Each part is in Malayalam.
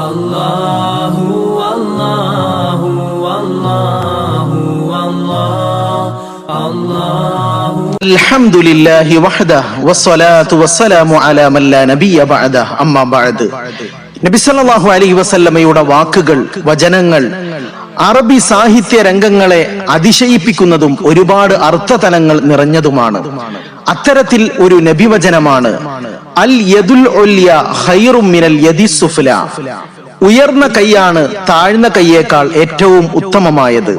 അല്ലാഹു അല്ലാഹു അല്ലാഹു അല്ലാഹു അൽഹംദുലില്ലാഹി വഹദ വസ്സലാത്തു വസ്സലാമു അലാ മൻ ലാ നബിയ ബഅദ അമ്മാ ബഅദ് നബി സല്ലല്ലാഹു അലൈഹി വസല്ലമയുടെ വാക്കുകൾ വചനങ്ങൾ അറബി സാഹിത്യ രംഗങ്ങളെ അതിശയിപ്പിക്കുന്നതും ഒരുപാട് അർത്ഥതലങ്ങൾ നിറഞ്ഞതുമാണ്. അത്തരത്തിൽ ഒരു നബിവചനമാണ്. അൽ യദുൽ മിനൽ യദി സുഫ്ല. ഉയർന്ന കൈയാണ് താഴ്ന്ന കൈയേക്കാൾ ഏറ്റവും ഉത്തമമായത്.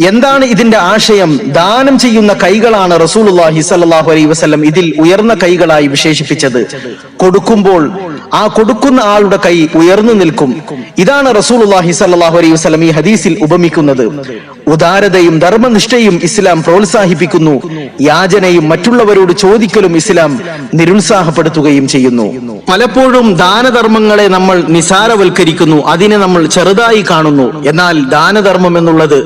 എന്താണ് ഇതിന്റെ ആശയം? ദാനം ചെയ്യുന്ന കൈകളാണ് റസൂലുള്ളാഹി സല്ലാഹു അലൈ വസ്ലം ഇതിൽ ഉയർന്ന കൈകളായി വിശേഷിപ്പിച്ചത്. കൊടുക്കുമ്പോൾ ആ കൊടുക്കുന്ന ആളുടെ കൈ ഉയർന്നു നിൽക്കും. ഇതാണ് റസൂലുള്ളാഹി സല്ലാഹു അലൈ വസ്ലം ഈ ഹദീസിൽ ഉപമിക്കുന്നത്. ഉദാരതയും ധർമ്മനിഷ്ഠയും ഇസ്ലാം പ്രോത്സാഹിപ്പിക്കുന്നു. യാചനയും മറ്റുള്ളവരോട് ചോദിക്കലും ഇസ്ലാം നിരുത്സാഹപ്പെടുത്തുകയും ചെയ്യുന്നു. പലപ്പോഴും ദാനധർമ്മങ്ങളെ നമ്മൾ നിസാരവൽക്കരിക്കുന്നു. അതിനെ നമ്മൾ ചെറുതായി കാണുന്നു. എന്നാൽ ദാനധർമ്മം എന്നുള്ളത്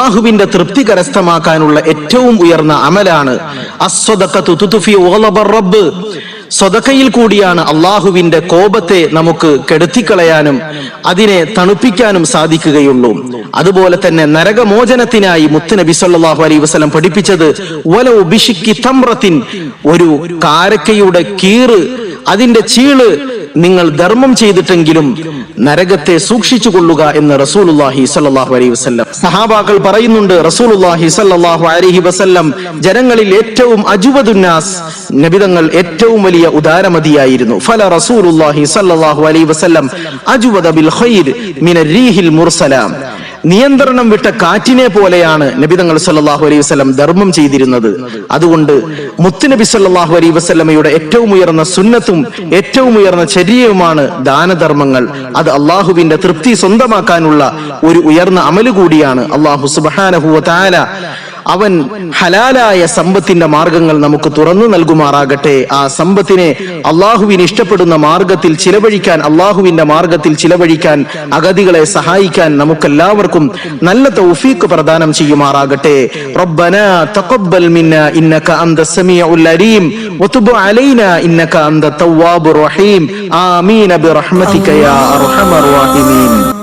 അള്ളാഹുവിന്റെ തൃപ്തി കരസ്ഥമാക്കാനുള്ള ഏറ്റവും ഉയർന്ന അമലാണ്. റബ്ബ്. സ്വതക്കയിൽ കൂടിയാണ് അള്ളാഹുവിന്റെ കോപത്തെ നമുക്ക് കെടുത്തിക്കളയാനും അതിനെ തണുപ്പിക്കാനും സാധിക്കുകയുള്ളൂ. അതുപോലെ തന്നെ നരകമോചനത്തിനായി മുത്തുനബി സല്ലാഹു അലൈ വസ്ലം പഠിപ്പിച്ചത് ഒരു കാരക്കയുടെ കീറ് അതിന്റെ ചീൾ നിങ്ങൾ ധർമ്മം ചെയ്തിട്ടെങ്കിലും നരകത്തെ സൂക്ഷിച്ചു കൊള്ളുക എന്ന് റസൂലുള്ളാഹി സല്ലാഹു അലൈഹി വസല്ലം സഹാബാക്കൾ പറയുന്നുണ്ട്. റസൂലുള്ളാഹി സല്ലാഹു അലൈഹി വസല്ലം ജനങ്ങളിൽ ഏറ്റവും അജുബദുന്നാസ് നബിതങ്ങൾ ഏറ്റവും വലിയ ഉദാരമതിയായിരുന്നു. ഫല റസൂലുള്ളാഹി സല്ലാഹു അലൈഹി വസല്ലം അജുബദ ബിൽ ഖൈർ മിന റീഹിൽ മുർസലാം. നിയന്ത്രണം വിട്ട കാറ്റിനെ പോലെയാണ് നബി തങ്ങൾ സല്ലാഹു അലൈഹി വസ്ലം ധർമ്മം ചെയ്തിരുന്നത്. അതുകൊണ്ട് മുത്തുനബി സല്ലാഹു അലൈഹി വസ്ലമയുടെ ഏറ്റവും ഉയർന്ന സുന്നത്തും ഏറ്റവും ഉയർന്ന ചര്യയുമാണ് ദാനധർമ്മങ്ങൾ. അത് അള്ളാഹുവിന്റെ തൃപ്തി സ്വന്തമാക്കാനുള്ള ഒരു ഉയർന്ന അമലുകൂടിയാണ് അള്ളാഹു സുബ്ഹാനഹു വ തആല അവൻ ഹലാലായ സമ്പത്തിന്റെ മാർഗങ്ങൾ നമുക്ക് തുറന്നു നൽകുമാറാകട്ടെ. ആ സമ്പത്തിനെ അള്ളാഹുവിന് ഇഷ്ടപ്പെടുന്ന മാർഗത്തിൽ ചിലവഴിക്കാൻ അള്ളാഹുവിന്റെ മാർഗത്തിൽ ചിലവഴിക്കാൻ അഗതികളെ സഹായിക്കാൻ നമുക്കെല്ലാവർക്കും നല്ല തൗഫീക്ക് പ്രദാനം ചെയ്യുമാറാകട്ടെ. റബ്ബന തഖബ്ബൽ മിന്ന ഇന്നക അന്ത സമീഉൽ അലീം വതുബ് അലൈന ഇന്നക അന്ത തവ്വാബുർ റഹീം. ആമീൻ ബിറഹ്മതിക യാ അർഹമർ റഹീമീൻ.